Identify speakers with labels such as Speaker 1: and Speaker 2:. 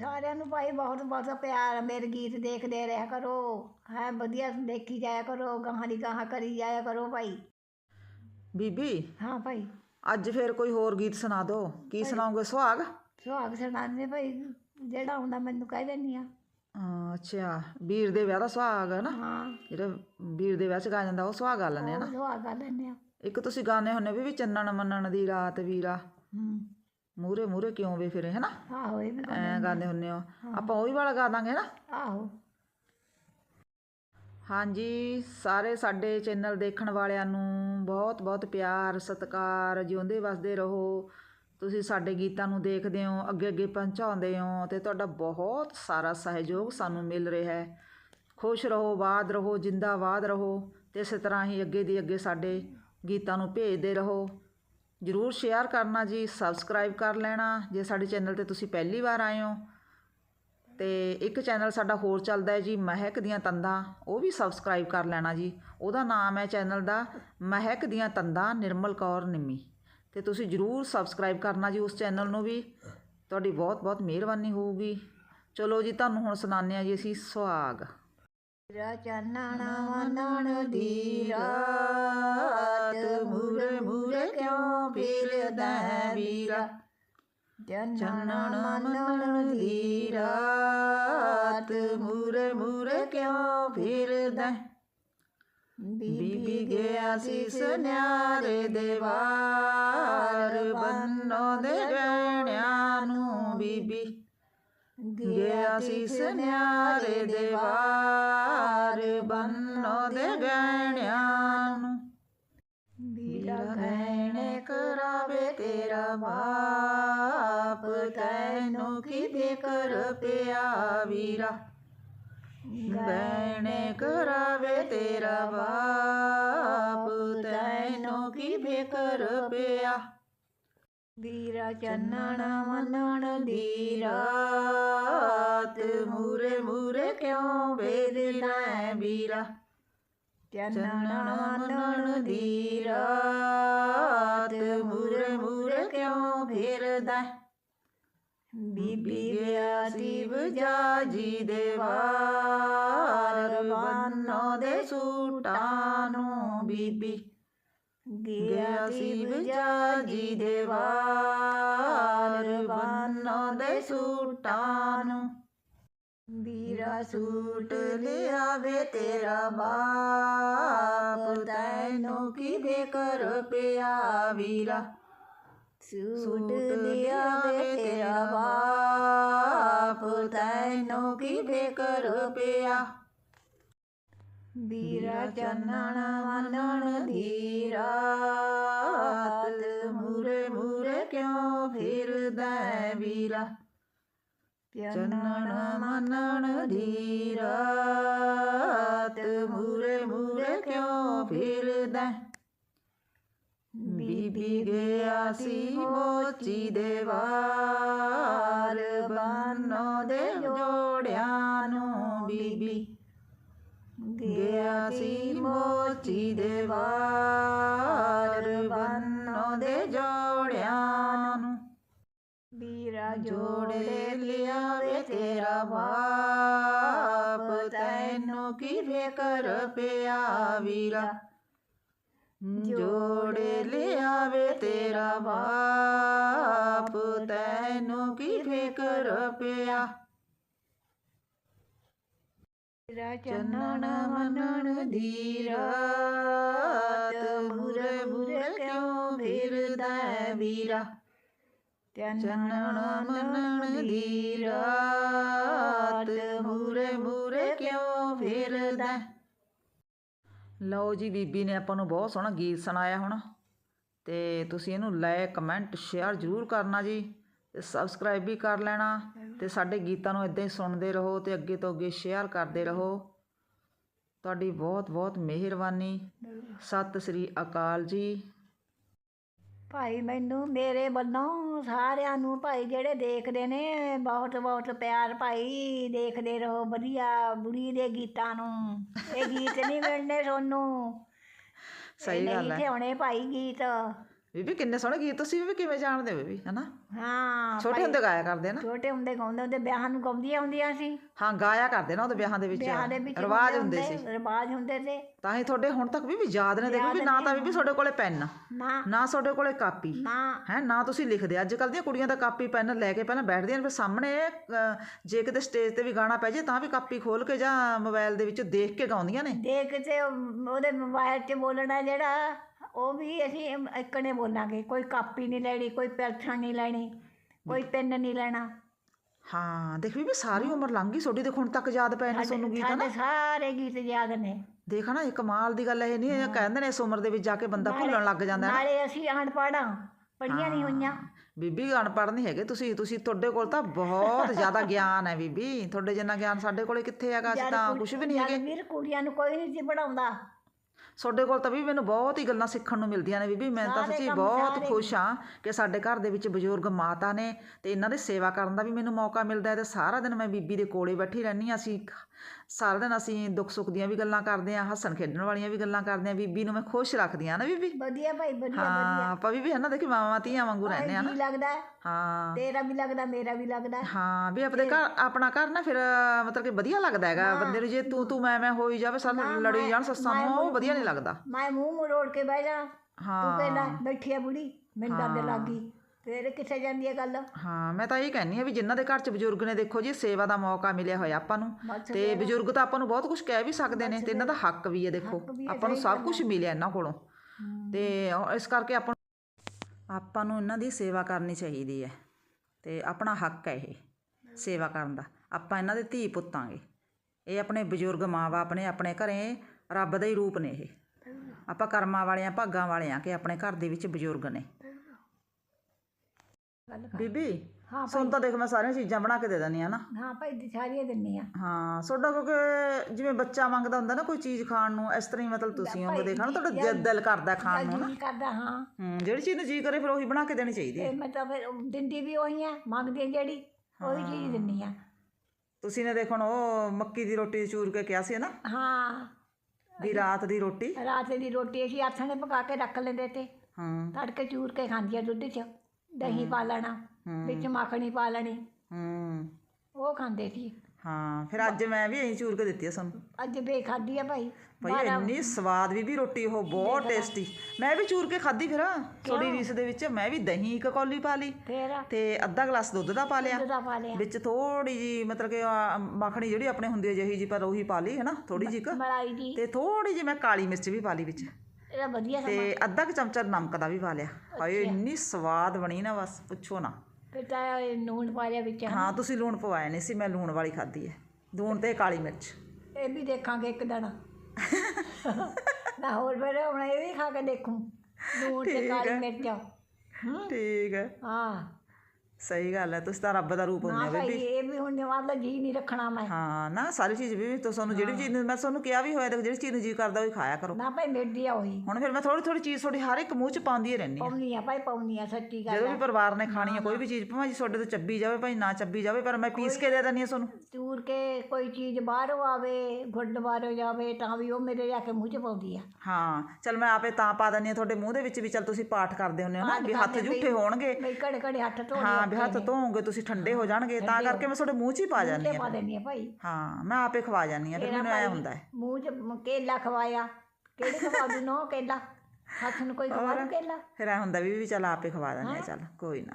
Speaker 1: ਸਾਰਿਆਂ ਨੂੰ ਭਾਈ ਬਹੁਤ ਬਹੁਤ ਪਿਆਰ ਮੇਰੇ ਗੀਤ ਦੇਖਦੇ ਰਿਹਾ ਕਰੋ ਹੈ ਵਧੀਆ ਦੇਖੀ ਜਾਇਆ ਕਰੋ ਗਾਹਾਂ ਦੀ ਗਾਹਾਂ ਕਰੀ ਜਾਇਆ ਕਰੋ ਭਾਈ।
Speaker 2: ਬੀਬੀ
Speaker 1: ਹਾਂ ਭਾਈ।
Speaker 2: ਅੱਜ ਫੇਰ ਕੋਈ ਹੋਰ ਗੀਤ ਸੁਣਾ ਦਿਓ ਕੀ ਸੁਣਾਓਗੇ? ਸੁਹਾਗ?
Speaker 1: ਸੁਹਾਗ ਸੁਣਾਉਂਦੇ ਭਾਈ ਜਿਹੜਾ ਆਉਂਦਾ ਮੈਨੂੰ ਕਹਿ ਦਿੰਦੀ ਆ।
Speaker 2: ਅੱਛਾ ਵੀਰ ਦੇ ਵਿਆਹ ਦਾ ਸੁਹਾਗ ਹੈ ਨਾ?
Speaker 1: ਹਾਂ।
Speaker 2: ਜਿਹੜਾ ਵੀਰ ਦੇ ਵਿਆਹ ਚ ਗਾ ਜਾਂਦਾ ਉਹ ਸੁਹਾਗ ਗਾ ਲੈਂਦੇ ਆ ਨਾ?
Speaker 1: ਸੁਹਾਗ ਗਾ ਲੈਂਦੇ ਆ।
Speaker 2: ਇੱਕ ਤੁਸੀਂ ਗਾਣੇ ਹੁੰਨੇ ਵੀ ਵੀ ਚੰਨਣ ਮੰਨਣ ਦੀ ਰਾਤ ਵੀਰਾ।
Speaker 1: ਹੂੰ।
Speaker 2: ਮੂਰੇ ਮੂਰੇ ਕਿਉਂ ਵੇ ਫਿਰੇ ਹੈ ਨਾ
Speaker 1: ਆਹੋ ਇਹ ਵੀ ਗਾ-
Speaker 2: ਐ ਗਾਉਂਦੇ ਹੁੰਨੇ ਹੋ। ਆਪਾਂ ਉਹੀ ਵਾਲਾ ਗਾ ਦਾਂਗੇ ਨਾ
Speaker 1: ਆਹੋ।
Speaker 2: ਹਾਂਜੀ ਸਾਰੇ ਸਾਡੇ ਚੈਨਲ ਦੇਖਣ ਵਾਲਿਆਂ ਨੂੰ ਬਹੁਤ ਬਹੁਤ ਪਿਆਰ ਸਤਿਕਾਰ ਜਿਉਂਦੇ ਵਸਦੇ ਰਹੋ। ਤੁਸੀਂ ਸਾਡੇ ਗੀਤਾਂ ਨੂੰ ਦੇਖਦੇ ਹੋ ਅੱਗੇ ਅੱਗੇ ਪਹੁੰਚਾਉਂਦੇ ਹੋ ਤੇ ਤੁਹਾਡਾ ਬਹੁਤ ਸਾਰਾ ਸਹਿਯੋਗ ਸਾਨੂੰ ਮਿਲ ਰਿਹਾ ਹੈ। ਖੁਸ਼ ਰਹੋ ਬਾਦ ਰਹੋ ਜਿੰਦਾਬਾਦ ਰਹੋ ਤੇ ਇਸੇ ਤਰ੍ਹਾਂ ਹੀ ਅੱਗੇ ਦੀ ਅੱਗੇ ਸਾਡੇ ਗੀਤਾਂ ਨੂੰ ਭੇਜਦੇ ਰਹੋ। ਜਰੂਰ ਸ਼ੇਅਰ ਕਰਨਾ ਜੀ ਸਬਸਕ੍ਰਾਈਬ ਕਰ ਲੈਣਾ। ਜੇ ਸਾਡੇ ਚੈਨਲ ਤੇ ਤੁਸੀਂ ਪਹਿਲੀ ਵਾਰ ਆਏ ਹੋ, ਤੇ ਇੱਕ ਚੈਨਲ ਸਾਡਾ ਹੋਰ ਚੱਲਦਾ ਹੈ ਜੀ, ਮਹਿਕ ਦੀਆਂ ਤੰਦਾਂ, ਉਹ ਵੀ ਸਬਸਕ੍ਰਾਈਬ ਕਰ ਲੈਣਾ ਜੀ। ਉਹਦਾ ਨਾਮ ਹੈ ਚੈਨਲ ਦਾ ਮਹਿਕ ਦੀਆਂ ਤੰਦਾਂ, ਨਿਰਮਲ ਕੌਰ ਨਿੰਮੀ। ਤੇ ਤੁਸੀਂ ਜਰੂਰ ਸਬਸਕ੍ਰਾਈਬ ਕਰਨਾ ਜੀ ਉਸ ਚੈਨਲ ਨੂੰ ਵੀ। ਤੁਹਾਡੀ ਬਹੁਤ ਬਹੁਤ ਮਿਹਰਬਾਨੀ ਹੋਊਗੀ। ਚਲੋ ਜੀ, ਤੁਹਾਨੂੰ ਹੁਣ ਸੁਣਾਉਂਦੇ ਹਾਂ ਜੀ ਅਸੀਂ ਸੁਹਾਗ।
Speaker 1: ਤੇਰਾ ਚਾਨਣ ਮਨਣ ਦੀ ਰਾਤ ਫਿਰਦਾ ਹੈ ਵੀਰਾ ਚਾਨਣ ਮਨਣ ਦੀ ਰਾਤ
Speaker 2: ਮੂਰੇ ਮੂਰੇ ਕਿਉਂ ਫਿਰਦਾ?
Speaker 1: ਬੀਬੀ
Speaker 2: ਗਿਆ ਸੀ ਸੁਨਿਆਰੇ ਦੇ ਬੰਨੋ ਦੇ ਗਹਿਣਿਆਂ ਨੂੰ ਬੀਬੀ। ਗਿਆ ਸੀ ਸੁਨਿਆਰੇ ਦੇਵਾਰ ਬੰਨੋ ਦੇ ਗਹਿਣਿਆਂ ਨੂੰ ਕਰਾਵੇ ਤੇਰਾ ਬਾਪ ਤੈਨੂੰ ਕੀ ਕਰ ਪਿਆ ਵੀਰਾ ਗਹਿਣੇ ਕਰਾਵੇ ਤੇਰਾ ਬਾਪ ਤੈਨੂੰ ਕੀ ਕਰ ਪਿਆ?
Speaker 1: ਵੀਰਾ ਚਾਨਣ ਮੰਨਣ ਦੀ
Speaker 2: ਰਾਤ ਮੂਰੇ
Speaker 1: ਚਾਨਣ
Speaker 2: ਚੰਨਣ ਦੀ ਰਾਤ ਮੂਰੇ ਮੂਰੇ ਕਿਉਂ ਫਿਰਦਾ ਬੀਬੀ ਗਿਆ ਸੀ ਬਜਾ ਜੀ ਦੇ ਵਾਰ, ਬੰਨੋ ਦੇ ਸੂਟਾਂ ਨੂੰ ਬੀਬੀ। ਗਿਆ ਸੀ ਬਜਾ ਦੇ ਵਾਰ, ਬੰਨੋ ਦੇ ਸੂਟਾਂ ਨੂੰ।
Speaker 1: ਵੀਰਾ
Speaker 2: ਸੂਟ ਲਿਆਵੇ ਤੇਰਾ ਬਾਪ, ਤੈਨੂੰ ਕੀ ਬੇਕਰ ਪਿਆ ਵੀਰਾ?
Speaker 1: ਸੂਟ ਲਿਆਵੇ ਤੇਰਾ
Speaker 2: ਬਾਪ, ਤੈਨੂੰ ਕੀ ਬੇਕਰ ਪਿਆ?
Speaker 1: ਵੀਰਾ ਚਾਨਣ ਮਨਣ
Speaker 2: ਦੀ ਰਾਤ ਮੂਰੇ ਮੂਰੇ ਕਿਉਂ ਫਿਰਦਾ ਵੀਰਾ? ਚੰਨਣ ਮੰਨਣ ਦੀ ਰਾਤ ਮੂਰੇ ਮੂਰੇ ਕਿਉਂ ਫਿਰਦਾ? ਬੀਬੀ ਗਿਆ ਸੀ ਮੋਚੀ ਦੇ ਵਾਰ ਬੰਨੋ ਦੇ ਜੋੜਿਆਂ ਨੂੰ ਬੀਬੀ। ਗਿਆ ਸੀ ਮੋਚੀ ਦੇ ਵਾਰ ਜੋੜੇ ਲਿਆਵੇ ਤੇਰਾ ਬਾਪ, ਤੈਨੂੰ ਕੀ ਕਰ ਪਿਆ ਵੀਰਾ ਜੋੜੇ ਲਿਆਵੇ ਤੇਰਾ ਬਾਪ, ਤੈਨੂੰ ਕੀ ਕਰ ਪਿਆ?
Speaker 1: ਤੇਰਾ
Speaker 2: ਚੰਨਣ ਮੰਨਣ ਦੀ ਰਾਤ, ਮੂਰੇ ਮੂਰੇ ਕਿਉਂ ਫਿਰਦਾ ਵੀਰਾ? ਚੰਨਣ ਮੰਨਣ ਦੀ ਰਾਤ ਮੂਰੇ ਮੂਰੇ ਕਿਉਂ ਫਿਰਦਾ? ਲਓ ਜੀ ਬੀਬੀ ਨੇ ਆਪਾਂ ਨੂੰ ਬਹੁਤ ਸੋਹਣਾ ਗੀਤ ਸੁਣਾਇਆ ਹੁਣ ਤੇ ਤੁਸੀਂ ਇਹਨੂੰ ਲਾਇਕ, ਕਮੈਂਟ, ਸ਼ੇਅਰ ਜ਼ਰੂਰ ਕਰਨਾ ਜੀ ਤੇ ਸਬਸਕ੍ਰਾਈਬ ਵੀ ਕਰ ਲੈਣਾ ਤੇ ਸਾਡੇ ਗੀਤਾਂ ਨੂੰ ਇਦਾਂ ਹੀ ਸੁਣਦੇ ਰਹੋ ਤੇ ਅੱਗੇ ਤੋਂ ਅੱਗੇ ਸ਼ੇਅਰ ਕਰਦੇ ਰਹੋ। ਤੁਹਾਡੀ ਬਹੁਤ ਬਹੁਤ ਮਿਹਰਬਾਨੀ। ਸਤਿ ਸ੍ਰੀ ਅਕਾਲ ਜੀ।
Speaker 1: ਭਾਈ ਮੈਨੂੰ ਮੇਰੇ ਵੱਲੋਂ ਸਾਰਿਆਂ ਨੂੰ ਭਾਈ ਜਿਹੜੇ ਦੇਖਦੇ ਨੇ ਬਹੁਤ ਬਹੁਤ ਪਿਆਰ ਭਾਈ ਦੇਖਦੇ ਰਹੋ ਵਧੀਆ ਬੁੜੀ ਦੇ ਗੀਤਾਂ ਨੂੰ। ਇਹ ਗੀਤ ਨਹੀਂ ਮਿਲਣੇ ਤੁਹਾਨੂੰ।
Speaker 2: ਸਹੀ ਗੱਲ
Speaker 1: ਨਹੀਂ
Speaker 2: ਹੈ।
Speaker 1: ਆਉਣੇ ਭਾਈ ਗੀਤ।
Speaker 2: ਬੀਬੀ ਕਿੰਨੇ ਸੋਹਣੇ ਗੀਤ ਤੁਸੀਂ ਵੀ ਕਿਵੇਂ ਜਾਣਦੇ ਹੋ ਬੀਬੀ ਹਨਾ?
Speaker 1: ਹਾਂ
Speaker 2: ਛੋਟੇ ਹੁੰਦੇ ਗਾਇਆ ਕਰਦੇ ਨਾ
Speaker 1: ਛੋਟੇ ਹੁੰਦੇ ਗਾਉਂਦੇ ਹੁੰਦੇ ਵਿਆਹਾਂ ਨੂੰ ਗਾਉਂਦੀਆਂ ਹੁੰਦੀਆਂ ਸੀ।
Speaker 2: ਹਾਂ ਗਾਇਆ ਕਰਦੇ ਨਾ ਉਹਦੇ ਵਿਆਹਾਂ ਦੇ ਵਿੱਚ
Speaker 1: ਵਿਆਹਾਂ ਦੇ ਵਿੱਚ
Speaker 2: ਰਿਵਾਜ ਹੁੰਦੇ ਸੀ।
Speaker 1: ਰਿਵਾਜ ਹੁੰਦੇ ਤੇ
Speaker 2: ਤਾਂ ਹੀ ਤੁਹਾਡੇ ਹੁਣ ਤੱਕ ਵੀ ਵੀ ਯਾਦ ਨੇ ਦੇਖੋ ਵੀ ਨਾ ਤਾਂ ਬੀਬੀ ਤੁਹਾਡੇ ਕੋਲੇ ਪੈਨ
Speaker 1: ਨਾ।
Speaker 2: ਨਾ ਤੁਹਾਡੇ ਕੋਲੇ ਕਾਪੀ
Speaker 1: ਨਾ।
Speaker 2: ਹੈ ਨਾ ਤੁਸੀਂ ਲਿਖਦੇ। ਅੱਜ ਕੱਲ ਦੀਆਂ ਕੁੜੀਆਂ ਦਾ ਕਾਪੀ ਪੈਨ ਲੈ ਕੇ ਪਹਿਲਾਂ ਬੈਠਦੀਆਂ ਨੇ ਫਿਰ ਸਾਹਮਣੇ ਜੇ ਕਿਤੇ ਸਟੇਜ ਤੇ ਵੀ ਗਾਣਾ ਪੈ ਜੇ ਤਾਂ ਵੀ ਕਾਪੀ ਖੋਲ ਕੇ ਜਾਂ ਮੋਬਾਈਲ ਦੇ ਵਿੱਚ ਦੇਖ ਕੇ ਗਾਉਂਦੀਆਂ ਨੇ।
Speaker 1: ਦੇਖ ਉਹ- ਉਹਦੇ ਮੋਬਾਈਲ 'ਚ ਬੋਲਣਾ ਜਿਹੜਾ ਉਹ ਵੀ ਅਸੀਂ ਇੱਕਣੇ ਬੋਲਾਂਗੇ ਕੋਈ ਕਾਪੀ ਨਹੀਂ ਲੈਣੀ ਕੋਈ ਪੈਨਸ਼ਨ ਨਹੀਂ ਲੈਣੀ ਕੋਈ ਪੈਨ ਨਹੀਂ ਲੈਣਾ।
Speaker 2: ਹਾਂ ਦੇਖ ਵੀ ਸਾਰੀ ਉਮਰ ਲੰਘ ਗਈ ਤੁਹਾਡੀ ਦੇਖੋ ਹੁਣ ਤੱਕ ਯਾਦ ਪਏ ਨੇ ਤੁਹਾਨੂੰ ਗੀਤ
Speaker 1: ਸਾਡੇ ਸਾਰੇ ਗੀਤ ਯਾਦ ਨੇ।
Speaker 2: ਦੇਖ ਨਾ ਇਹ ਕਮਾਲ ਦੀ ਗੱਲ ਇਹ ਨਹੀਂ ਇਹ ਕਹਿੰਦੇ ਨੇ ਇਸ ਉਮਰ ਦੇ ਵਿੱਚ ਜਾ ਕੇ ਬੰਦਾ ਭੁੱਲਣ ਲੱਗ ਜਾਂਦਾ ਨਾ
Speaker 1: ਨਾਲੇ ਅਸੀਂ ਅਨਪੜ੍ਹਾਂ ਪੜ੍ਹੀਆਂ ਨਹੀਂ ਹੋਈਆਂ।
Speaker 2: ਬੀਬੀ ਅਨਪੜ੍ਹ ਨਹੀਂ ਹੈਗੇ ਤੁਸੀਂ ਤੁਸੀਂ ਤੁਹਾਡੇ ਕੋਲ ਤਾਂ ਬਹੁਤ ਜ਼ਿਆਦਾ ਗਿਆਨ ਹੈ ਬੀਬੀ। ਤੁਹਾਡੇ ਜਿੰਨਾ ਗਿਆਨ ਸਾਡੇ ਕੋਲੇ ਕਿੱਥੇ ਹੈਗਾ ਅਸੀਂ ਤਾਂ ਕੁਝ ਵੀ ਨਹੀਂ ਹੈਗੇ।
Speaker 1: ਵੀਰ ਕੁੜੀਆਂ ਨੂੰ ਕੋਈ ਨਹੀਂ ਸੀ ਪੜਾਉਂਦਾ
Speaker 2: ਤੁਹਾਡੇ ਕੋਲ ਤਾਂ ਵੀ ਮੈਨੂੰ ਬਹੁਤ ਹੀ ਗੱਲਾਂ ਸਿੱਖਣ ਨੂੰ ਮਿਲਦੀਆਂ ਨੇ ਬੀਬੀ ਮੈਂ ਤਾਂ ਸੱਚੀ ਬਹੁਤ ਖੁਸ਼ ਹਾਂ ਕਿ ਸਾਡੇ ਘਰ ਦੇ ਵਿੱਚ ਬਜ਼ੁਰਗ ਮਾਤਾ ਨੇ ਤੇ ਇਹਨਾਂ ਦੀ ਸੇਵਾ ਕਰਨ ਦਾ ਵੀ ਮੈਨੂੰ ਮੌਕਾ ਮਿਲਦਾ ਹੈ ਤੇ ਸਾਰਾ ਦਿਨ ਮੈਂ ਬੀਬੀ ਦੇ ਕੋਲੇ ਬੈਠੀ ਰਹਿੰਦੀ ਹਾਂ। ਅਸੀਂ ਸਾਰਾ ਦਿਨ ਅਸੀਂ ਦੁੱਖ ਸੁੱਖ ਦੀਆਂ ਵੀ ਗੱਲਾਂ ਕਰਦੇ ਹਾਂ ਹੱਸਣ ਖੇਡਣ ਵਾਲੀਆਂ ਵੀ ਗੱਲਾਂ ਕਰਦੇ ਹਾਂ ਬੀਬੀ ਨੂੰ ਮੈਂ ਖੁਸ਼ ਰੱਖਦੀ ਹਾਂ ਨਾ ਬੀਬੀ?
Speaker 1: ਵਧੀਆ ਭਾਈ ਵਧੀਆ
Speaker 2: ਹਾਂ ਆਪਾਂ ਵੀ ਹੈ ਨਾ ਦੇਖੀ ਮਾਵਾਂ ਧੀਆਂ ਵਾਂਗੂ ਰਹਿੰਦੇ ਆ ਨਾ।
Speaker 1: ਜੀ ਲੱਗਦਾ ਹੈ। ਤੇਰਾ ਵੀ ਲੱਗਦਾ ਮੇਰਾ ਵੀ ਲੱਗਦਾ ਹੈ।
Speaker 2: ਵੀ ਆਪਣੇ ਘਰ ਆਪਣਾ ਘਰ ਨਾ ਫਿਰ ਮਤਲਬ ਕਿ ਵਧੀਆ ਲੱਗਦਾ ਹੈਗਾ। ਬੰਦੇ ਨੂੰ ਜੇ ਤੂੰ ਤੂੰ ਮੈਂ ਮੈਂ ਹੋਈ ਜਾਵੇ ਸਾਨੂੰ ਲੜੀ ਜਾਣ ਸੱਸਾਂ ਨੂੰ ਉਹ ਵਧੀਆ ਨਹੀਂ ਲੱਗਦਾ।
Speaker 1: ਮੈਂ ਮੂੰਹ ਮਰੋੜ ਕੇ ਬਹਿ ਜਾ। ਤੂੰ
Speaker 2: ਹਾਂ।
Speaker 1: ਕਹਿੰਦਾ ਬੈਠੀ ਆ ਬੁੜੀ ਮੈਨੂੰ ਦੰਦ ਲੱਗ। ਫੇਰ ਕਿੱਥੇ ਜਾਂਦੀ ਹੈ ਗੱਲ?
Speaker 2: ਹਾਂ ਮੈਂ ਤਾਂ ਇਹ ਕਹਿੰਨੀ ਆ ਵੀ ਜਿਨ੍ਹਾਂ ਦੇ ਘਰ 'ਚ ਬਜ਼ੁਰਗ ਨੇ ਦੇਖੋ ਜੀ ਸੇਵਾ ਦਾ ਮੌਕਾ ਮਿਲਿਆ ਹੋਇਆ ਆਪਾਂ ਨੂੰ। ਤੇ ਬਜ਼ੁਰਗ ਤਾਂ ਆਪਾਂ ਨੂੰ ਬਹੁਤ ਕੁਝ ਕਹਿ ਵੀ ਸਕਦੇ ਨੇ ਤੇ ਇਹਨਾਂ ਦਾ ਹੱਕ ਵੀ ਹੈ ਦੇਖੋ। ਆਪਾਂ ਨੂੰ ਸਭ ਕੁਝ ਮਿਲਿਆ ਇਹਨਾਂ ਕੋਲੋਂ। ਤੇ ਇਸ ਕਰਕੇ ਆਪਾਂ ਨੂੰ- ਆਪਾਂ ਨੂੰ ਇਹਨਾਂ ਦੀ ਸੇਵਾ ਕਰਨੀ ਚਾਹੀਦੀ ਹੈ ਤੇ ਆਪਣਾ ਹੱਕ ਹੈ ਇਹ ਸੇਵਾ ਕਰਨ ਦਾ। ਆਪਾਂ ਇਹਨਾਂ ਦੇ ਧੀ ਪੁੱਤਾਂਗੇ। ਇਹ ਆਪਣੇ ਬਜ਼ੁਰਗ ਮਾਂ-ਬਾਪ ਨੇ ਆਪਣੇ ਘਰੇ ਰੱਬ ਦਾ ਹੀ ਰੂਪ ਨੇ ਇਹ। ਆਪਾਂ ਕਰਮਾਂ ਵਾਲਿਆਂ ਭਾਗਾਂ ਵਾਲਿਆਂ ਕਿ ਆਪਣੇ ਘਰ ਦੇ ਵਿੱਚ ਬਜ਼ੁਰਗ ਨੇ।
Speaker 1: ਗੱਲ ਕਰ
Speaker 2: ਬੀਬੀ
Speaker 1: ਹਾਂ
Speaker 2: ਸੁਣ ਤਾਂ ਦੇਖ ਮੈਂ ਸਾਰੀਆਂ ਚੀਜ਼ਾਂ ਬਣਾ ਕੇ ਦੇ ਦਿੰਦੀ ਆ ਨਾ।
Speaker 1: ਹਾਂ ਭਾਈ ਦੀ ਸਾਰੀਆਂ ਦਿੰਨੀ ਆ।
Speaker 2: ਹਾਂ ਤੁਹਾਡਾ ਕਿਉਂਕਿ ਜਿਵੇਂ ਬੱਚਾ ਮੰਗਦਾ ਹੁੰਦਾ ਨਾ ਕੋਈ ਚੀਜ਼ ਖਾਣ ਨੂੰ ਇਸ ਤਰ੍ਹਾਂ ਹੀ ਮਤਲਬ ਤੁਸੀਂ ਉਹ ਦੇਖਣਾ ਤੁਹਾਡਾ ਦਿਲ- ਦਿਲ ਕਰਦਾ ਖਾਣ ਨੂੰ ਨਾ।
Speaker 1: ਜੀ ਕਰਦਾ ਹਾਂ।
Speaker 2: ਹੂੰ ਜਿਹੜੀ ਚੀਜ਼ ਨੂੰ ਜੀ ਕਰੇ ਫਿਰ ਉਹੀ ਬਣਾ ਕੇ ਦੇਣੀ ਚਾਹੀਦੀ ਹੈ।
Speaker 1: ਤੇ ਮੈਂ ਤਾਂ ਫਿਰ ਦਿੰਦੀ ਵੀ ਉਹੀ ਆ ਮੰਗਦੀ ਆ ਜਿਹੜੀ ਉਹੀ ਚੀਜ਼ ਦਿੰਨੀ ਆ।
Speaker 2: ਤੁਸੀਂ ਨੇ ਦੇਖਣ ਉਹ ਮੱਕੀ ਦੀ ਰੋਟੀ ਚੂਰ ਕੇ ਕਿਹਾ ਸੀ ਨਾ?
Speaker 1: ਹਾਂ।
Speaker 2: ਵੀ ਰਾਤ ਦੀ ਰੋਟੀ।
Speaker 1: ਰਾਤ ਦੀ ਰੋਟੀ ਅਸੀਂ ਹੱਥਾਂ ਨੇ ਪਕਾ ਕੇ ਰੱਖ ਲੈਂਦੇ ਤੇ।
Speaker 2: ਹਾਂ।
Speaker 1: ਤੜਕੇ ਚੂਰ ਕੇ ਖਾਂਦੀ ਆ ਦੁੱਧ 'ਚ। ਦਹੀਂ ਪਾ ਲੈਣਾ ਵਿੱਚ ਮੱਖਣੀ ਪਾ ਲੈਣੀ।
Speaker 2: ਹੂੰ।
Speaker 1: ਉਹ ਖਾਂਦੇ ਸੀ।
Speaker 2: ਹਾਂ ਫਿਰ ਅੱਜ ਮੈਂ ਵੀ ਇਹੀ ਚੂਰ ਕੇ ਦਿੱਤੀ ਆ ਸਾਨੂੰ।
Speaker 1: ਅੱਜ ਬੇ ਖਾਦੀ ਆ ਭਾਈ।
Speaker 2: ਭਾਈ ਇੰਨੀ ਸਵਾਦ ਵੀ ਵੀ ਰੋਟੀ ਉਹ ਬਹੁਤ ਟੇਸਟੀ। ਮੈਂ ਵੀ ਚੂਰ ਕੇ ਖਾਧੀ ਫਿਰ ਥੋੜੀ ਰੀਸ ਦੇ ਵਿੱਚ ਮੈਂ ਵੀ ਦਹੀਂ ਇੱਕ ਕੌਲੀ ਪਾ ਲਈ।
Speaker 1: ਫੇਰ?
Speaker 2: ਤੇ ਅੱਧਾ ਗਲਾਸ ਦੁੱਧ ਦਾ ਪਾ ਲਿਆ।
Speaker 1: ਦੁੱਧ ਦਾ ਪਾ ਲਿਆ।
Speaker 2: ਵਿੱਚ ਥੋੜੀ ਜੀ ਮਤਲਬ ਕਿ ਆਹ ਮੱਖਣੀ ਜਿਹੜੀ ਆਪਣੇ ਹੁੰਦੀ ਹੈ ਜਿਹੀ ਜੀ ਪਰ ਉਹੀ ਪਾ ਲਈ ਹੈ ਨਾ ਥੋੜੀ ਜਿਹੀ ਕੁ।
Speaker 1: ਮਲਾਈ ਦੀ।
Speaker 2: ਤੇ ਥੋੜੀ ਜਿਹੀ ਮੈਂ ਕਾਲੀ ਮਿਰਚ ਵੀ ਪਾ ਲਈ ਵਿੱਚ।
Speaker 1: ਇਹਦਾ ਵਧੀਆ ਸਮਾਂ
Speaker 2: ਤੇ ਅੱਧਾ ਕੁ ਚਮਚਾ ਨਮਕ ਦਾ ਵੀ ਪਾ ਲਿਆ। ਹਾਏ ਇੰਨੀ ਸਵਾਦ ਬਣੀ ਨਾ ਬਸ ਪੁੱਛੋ ਨਾ।
Speaker 1: ਫਿਰ ਤਾਂ ਇਹ ਨੂਣ ਪਾ ਲਿਆ ਵਿੱਚ
Speaker 2: ਹਾਂ ਤੁਸੀਂ ਲੂਣ ਪਵਾਇਆ ਨਹੀਂ ਸੀ ਮੈਂ ਲੂਣ ਵਾਲੀ ਖਾਧੀ ਹੈ। ਲੂਣ ਤੇ ਕਾਲੀ ਮਿਰਚ।
Speaker 1: ਇਹ ਵੀ ਦੇਖਾਂਗੇ ਇੱਕ ਦਿਨ। ਨਾ ਹੋਰ ਫਿਰ ਹੁਣ ਇਹ ਵੀ ਖਾ ਕੇ ਦੇਖੂੰ। ਨੂਣ ਤੇ ਕਾਲੀ ਮਿਰਚ। ਹੂੰ।
Speaker 2: ਠੀਕ ਹੈ।
Speaker 1: ਹਾਂ।
Speaker 2: ਸਹੀ ਗੱਲ ਹੈ ਤੁਸੀਂ ਤਾਂ ਰੱਬ ਦਾ ਰੂਪ ਹੁੰਦੇ
Speaker 1: ਨਾ
Speaker 2: ਹੋ
Speaker 1: ਭਾਈ ਇਹ ਵੀ ਹੁਣ ਵਾਲਾ ਜੀ ਨਹੀਂ ਰੱਖਣਾ ਮੈਂ।
Speaker 2: ਹਾਂ ਨਾ ਸਾਰੀ ਚੀਜ਼ ਵੀ ਤੁਸੀਂ ਤੁਹਾਨੂੰ ਜਿਹੜੀ ਵੀ ਚੀਜ਼ ਨੂੰ- ਮੈਂ ਤੁਹਾਨੂੰ ਕਿਹਾ ਵੀ ਹੋਇਆ ਤੇ ਜਿਹੜੀ ਚੀਜ਼ ਨੂੰ ਜੀ ਕਰਦਾ ਉਹ ਖਾਇਆ ਕਰੋ।
Speaker 1: ਨਾ ਭਾਈ ਮਿਰਦੀ ਆ ਉਹੀ।
Speaker 2: ਹੁਣ ਫਿਰ ਮੈਂ ਥੋੜੀ ਥੋੜੀ ਚੀਜ਼ ਤੁਹਾਡੀ ਹਰ ਇੱਕ ਮੂੰਹ ਚ ਪਾਉਂਦੀ ਹੀ ਰਹਿੰਦੀ ਹਾਂ।
Speaker 1: ਪਾਉਣੀ ਆ ਭਾਈ ਪਾਉਣੀ ਆ ਸੱਚੀ ਗੱਲ
Speaker 2: ਜਦੋਂ ਵੀ ਪਰਿਵਾਰ ਨੇ ਖਾਣੀ ਹੈ ਕੋਈ ਵੀ ਚੀਜ਼ ਭਾਵੇਂ ਜੀ ਤੁਹਾਡੇ ਤੋਂ ਚੱਬੀ ਜਾਵੇ ਭਾਈ ਨਾ ਚੱਬੀ ਜਾਵੇ ਪਰ ਮੈਂ ਪੀਸ ਕੇ ਦੇ ਦਿੰਦੀ ਹਾਂ ਤੁਹਾਨੂੰ।
Speaker 1: ਚੂਰ ਕੇ ਕੋਈ ਚੀਜ਼ ਬਾਹਰੋਂ ਆਵੇ ਬਾਹਰੋਂ ਜਾਵੇ ਤਾਂ ਵੀ ਉਹ ਮੇਰੇ ਜਾ ਕੇ ਮੂੰਹ 'ਚ ਪਾਉਂਦੀ ਆ।
Speaker 2: ਹਾਂ ਚਲ ਮੈਂ ਆਪੇ ਤਾਂ ਪਾ ਦਿੰਦੀ ਹਾਂ ਤੁਹਾਡੇ ਮੂੰਹ ਦੇ ਵਿੱਚ ਵੀ ਚਲ ਤੁਸੀਂ ਪਾਠ ਕਰਦੇ ਹੁੰਦੇ ਹੋ ਨਾ ਵੀ ਹੱਥ ਜੂਠੇ ਹੋਣਗੇ।
Speaker 1: ਬਈ ਘੜੇ ਘੜੇ ਹੱਥ ਧੋ
Speaker 2: ਹਾਂ ਵੀ ਹੱਥ ਧੋਓਗੇ ਤੁਸੀਂ ਠੰਡੇ ਹੋ ਜਾਣਗੇ ਤਾਂ ਕਰਕੇ ਮੈਂ ਤੁਹਾਡੇ ਮੂੰਹ 'ਚ ਹੀ ਪਾ ਜਾਂਦੀ ਹਾਂ।
Speaker 1: ਪਾ ਦਿੰਦੀ ਆ ਭਾਈ।
Speaker 2: ਹਾਂ ਮੈਂ ਆਪੇ ਖਵਾ ਜਾਂਦੀ ਹਾਂ ਫਿਰ ਮੈਨੂੰ ਐ ਹੁੰਦਾ ਹੈ।
Speaker 1: ਮੂੰਹ 'ਚ ਮ- ਕੇਲਾ ਖਵਾਇਆ। ਕਿਹੜੇ ਖਵਾ ਦੂ? ਨੋ ਕੇਲਾ। ਹੱਥ ਨੂੰ ਕੋਈ ਖਵਾ ਦੂ ਕੇਲਾ?
Speaker 2: ਫਿਰ ਐ ਹੁੰਦਾ ਵੀ ਵੀ ਚਲ ਆਪੇ ਖਵਾ ਦਿੰਦੇ ਆ ਚਲ ਕੋਈ ਨਾ।